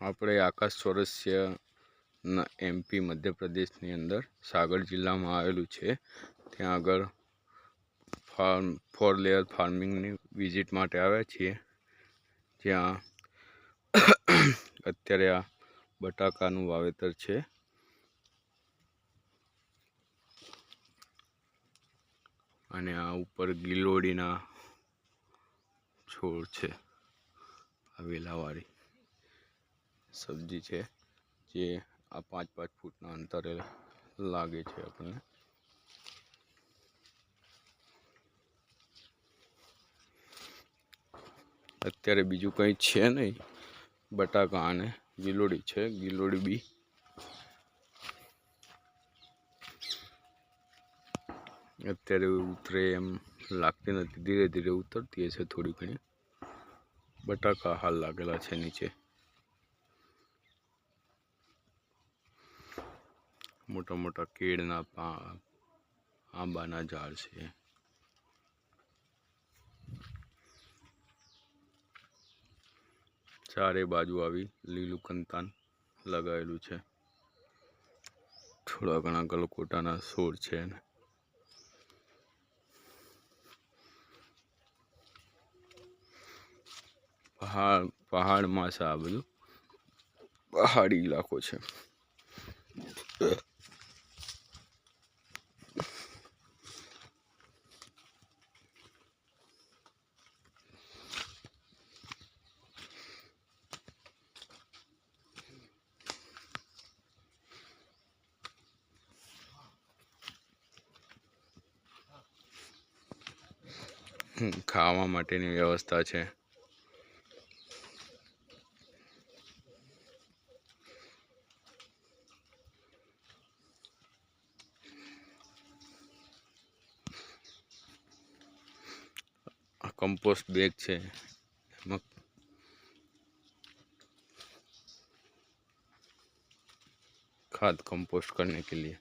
આપણે આકાશ ચોરસિયા એમપી મધ્યપ્રદેશની અંદર સાગર જિલ્લામાં આવેલું છે. ત્યાં આગળ ફાર્મ, ફોર લેયર ફાર્મિંગની વિઝિટ માટે આવ્યા છીએ. જ્યાં અત્યારે આ બટાકાનું વાવેતર છે. અને આ ઉપર ગિલોડીના છોડ છે. આ વેલાવાળી. સબ્જી છે, જે આ પાંચ પાંચ ફૂટના અંતરે લાગે છે આપણને. અત્યારે બીજું કંઈ છે નહીં. બટાકા અને ગીલોડી છે, ગીલોડી બી. અત્યારે ઉતરે એમ લાગતી નથી, ધીરે ધીરે ઉતરતી હશે થોડી ઘણી. બટાકા હાલ લાગેલા છે નીચે. મોટા મોટા કેળના પા, આંબાના ઝાડ છે. ચારે બાજુ આવી લીલું કંતાન લગાવેલું છે. થોડા ઘણા ગલકોટાના છોડ છે પહાડ, પહાડમાં છે આ બધું. પહાડી ઇલાકો છે. ખાવા માટેની વ્યવસ્થા છે. કમ્પોસ્ટ બેગ છે. એમાં ખાદ કમ્પોસ્ટ કરને કે લી